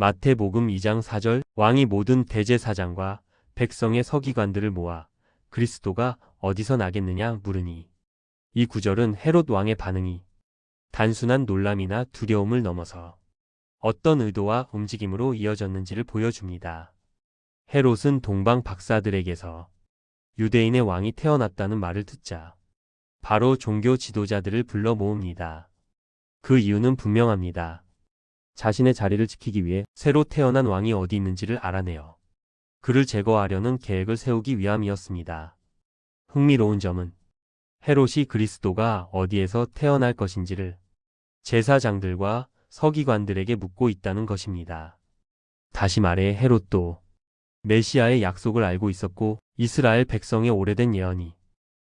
마태복음 2장 4절 왕이 모든 대제사장과 백성의 서기관들을 모아 그리스도가 어디서 나겠느냐 물으니 이 구절은 헤롯 왕의 반응이 단순한 놀람이나 두려움을 넘어서 어떤 의도와 움직임으로 이어졌는지를 보여줍니다. 헤롯은 동방 박사들에게서 유대인의 왕이 태어났다는 말을 듣자 바로 종교 지도자들을 불러 모읍니다. 그 이유는 분명합니다. 자신의 자리를 지키기 위해 새로 태어난 왕이 어디 있는지를 알아내어 그를 제거하려는 계획을 세우기 위함이었습니다. 흥미로운 점은 헤롯이 그리스도가 어디에서 태어날 것인지를 제사장들과 서기관들에게 묻고 있다는 것입니다. 다시 말해 헤롯도 메시아의 약속을 알고 있었고 이스라엘 백성의 오래된 예언이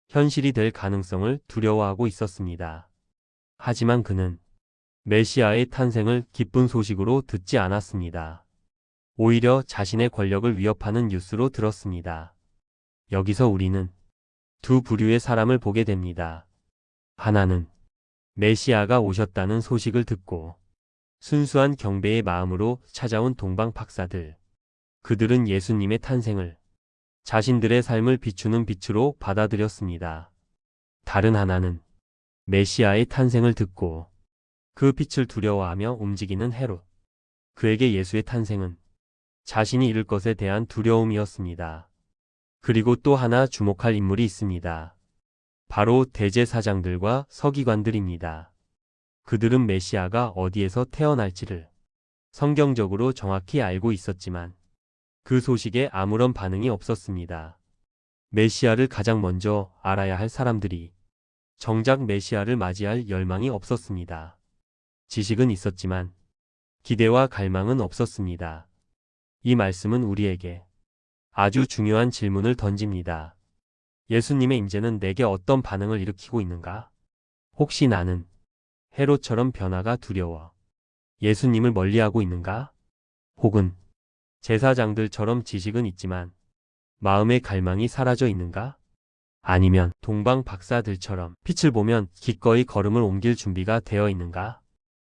현실이 될 가능성을 두려워하고 있었습니다. 하지만 그는 메시아의 탄생을 기쁜 소식으로 듣지 않았습니다. 오히려 자신의 권력을 위협하는 뉴스로 들었습니다. 여기서 우리는 두 부류의 사람을 보게 됩니다. 하나는 메시아가 오셨다는 소식을 듣고 순수한 경배의 마음으로 찾아온 동방 박사들. 그들은 예수님의 탄생을 자신들의 삶을 비추는 빛으로 받아들였습니다. 다른 하나는 메시아의 탄생을 듣고 그 빛을 두려워하며 움직이는 헤롯. 그에게 예수의 탄생은 자신이 잃을 것에 대한 두려움이었습니다. 그리고 또 하나 주목할 인물이 있습니다. 바로 대제사장들과 서기관들입니다. 그들은 메시아가 어디에서 태어날지를 성경적으로 정확히 알고 있었지만 그 소식에 아무런 반응이 없었습니다. 메시아를 가장 먼저 알아야 할 사람들이 정작 메시아를 맞이할 열망이 없었습니다. 지식은 있었지만 기대와 갈망은 없었습니다. 이 말씀은 우리에게 아주 중요한 질문을 던집니다. 예수님의 임재는 내게 어떤 반응을 일으키고 있는가? 혹시 나는 헤롯처럼 변화가 두려워 예수님을 멀리하고 있는가? 혹은 제사장들처럼 지식은 있지만 마음의 갈망이 사라져 있는가? 아니면 동방 박사들처럼 빛을 보면 기꺼이 걸음을 옮길 준비가 되어 있는가?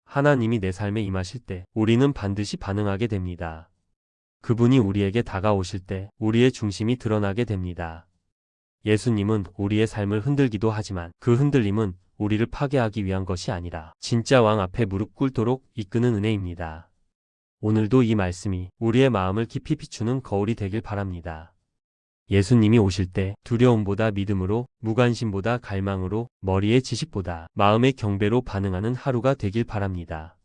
하나님이 내 삶에 임하실 때 우리는 반드시 반응하게 됩니다. 그분이 우리에게 다가오실 때 우리의 중심이 드러나게 됩니다. 예수님은 우리의 삶을 흔들기도 하지만 그 흔들림은 우리를 파괴하기 위한 것이 아니라 진짜 왕 앞에 무릎 꿇도록 이끄는 은혜입니다. 오늘도 이 말씀이 우리의 마음을 깊이 비추는 거울이 되길 바랍니다. 예수님이 오실 때 두려움보다 믿음으로, 무관심보다 갈망으로, 머리의 지식보다 마음의 경배로 반응하는 하루가 되길 바랍니다.